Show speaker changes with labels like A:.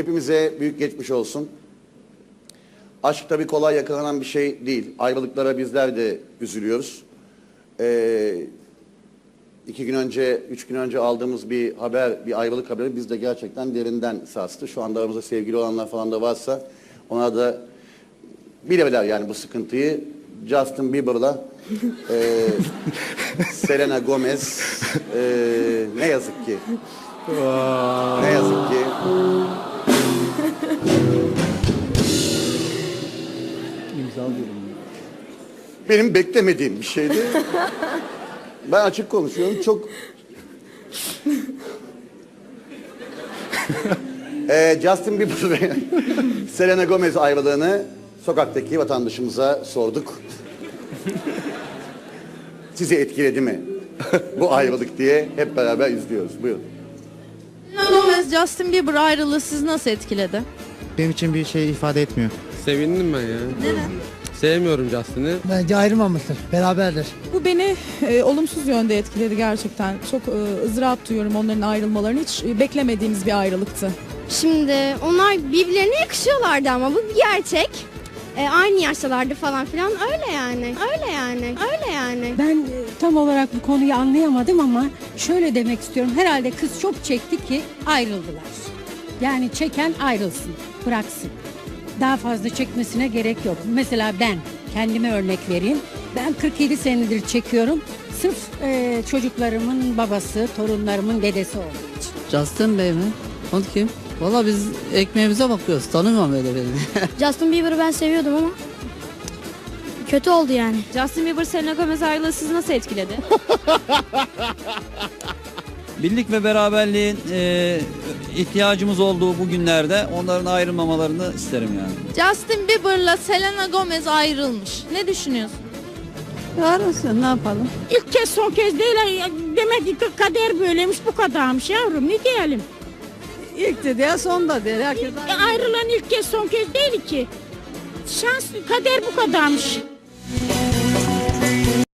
A: Hepimize büyük geçmiş olsun. Aşk tabii kolay yakalanan bir şey değil. Ayrılıklara bizler de üzülüyoruz. Ee, iki gün önce, üç gün önce aldığımız bir haber, bir ayrılık haberi biz de gerçekten derinden sarstı. Şu anda aramızda sevgili olanlar falan da varsa ona da bilebilir yani bu sıkıntıyı. Justin Bieber'la e, Selena Gomez e, ne yazık ki ne yazık ki benim beklemediğim bir şeydi. Ben açık konuşuyorum. Çok Ee, Justin Bieber ve Selena Gomez ayrılığını sokaktaki vatandaşımıza sorduk. Sizi etkiledi mi bu ayrılık diye hep beraber izliyoruz. Buyurun.
B: Selena Gomez, Justin Bieber ayrılığı sizi nasıl etkiledi?
C: Benim için bir şey ifade etmiyor.
D: Sevindim ben ya.
B: Neden?
D: Sevmiyorum Justin'i.
E: Bence ayrılmamıştır. Beraberdir.
F: Bu beni e, olumsuz yönde etkiledi gerçekten. Çok e, ızdırap duyuyorum onların ayrılmalarını. Hiç e, beklemediğimiz bir ayrılıktı.
G: Şimdi onlar birbirlerine yakışıyorlardı ama bu bir gerçek. E, aynı yaştalardı falan filan öyle yani. Öyle yani. Öyle yani.
H: Ben e, tam olarak bu konuyu anlayamadım ama şöyle demek istiyorum. Herhalde kız çok çekti ki ayrıldılar. Yani çeken ayrılsın, bıraksın. Daha fazla çekmesine gerek yok. Mesela ben kendime örnek vereyim. Ben 47 senedir çekiyorum. Sırf e, çocuklarımın babası, torunlarımın dedesi olduğu için.
I: Justin Bey mi? O kim? Valla biz ekmeğimize bakıyoruz. Tanımıyorum öyle birini.
G: Justin Bieber'ı ben seviyordum ama kötü oldu yani.
B: Justin Bieber, Selena Gomez ayrılığı sizi nasıl etkiledi?
J: Birlik ve beraberliğin e, ihtiyacımız olduğu bu günlerde onların ayrılmamalarını isterim yani.
B: Justin Bieber'la Selena Gomez ayrılmış. Ne düşünüyorsun?
I: Arasın ne yapalım?
H: İlk kez son kez değil. Demek ki kader böyleymiş bu kadarmış yavrum ne diyelim.
I: İlk de diye son da diye. Herkes
H: ayrılan ilk kez son kez değil ki. Şans kader bu kadarmış.